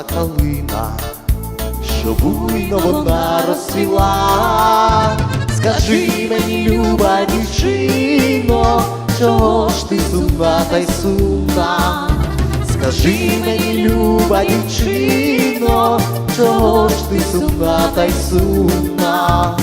зав'яла калина, що буйно вона розцвіла. Скажи мені, люба дівчино, чого ж ти сумна та й сумна? Скажи мені, люба дівчино, чого ж ти сумна та й сумна?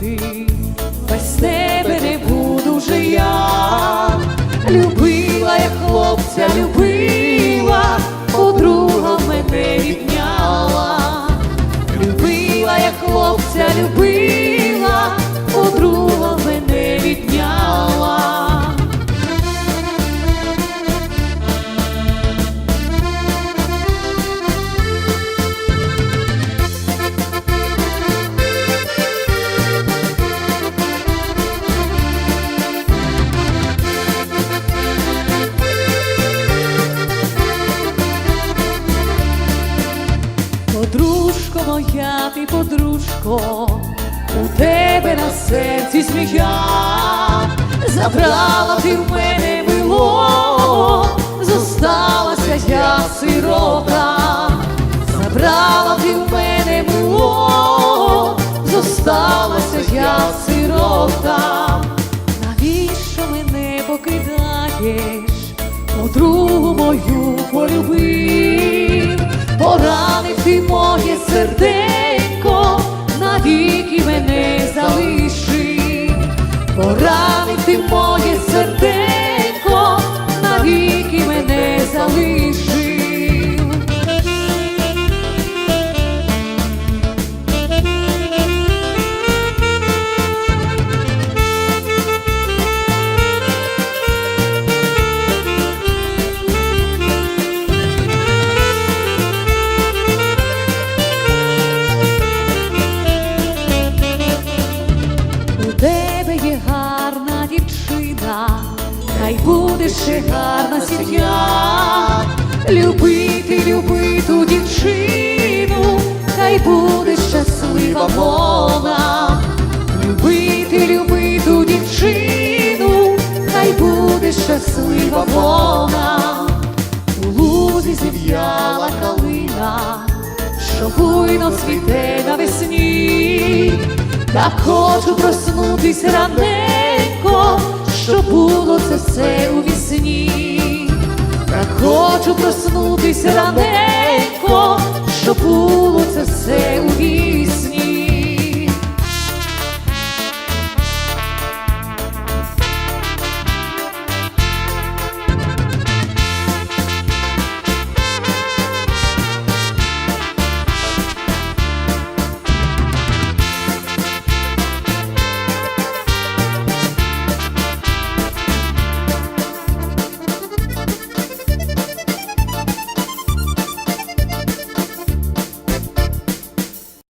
Жити, без тебе не буду же я. Любила я хлопця, любила, подруга мене відняла. Любила я хлопця, любила, подружко, у тебе на серці змія, забрала ти в мене мило, зосталася я сирота, забрала ти в мене мило, зосталася я сирота, навіщо мене покидаєш, подругу мою полюбив, поранив ти моє серденько, буде ще гарна сім'я. Любити, люби ту дівчину, хай буде щаслива вона. Любити, люби ту дівчину, хай буде щаслива вона. У лузі зів'яла калина, що буйно цвіте навесні, так хочу проснутись раненько, що було це все у вісні, так хочу проснутись раненько,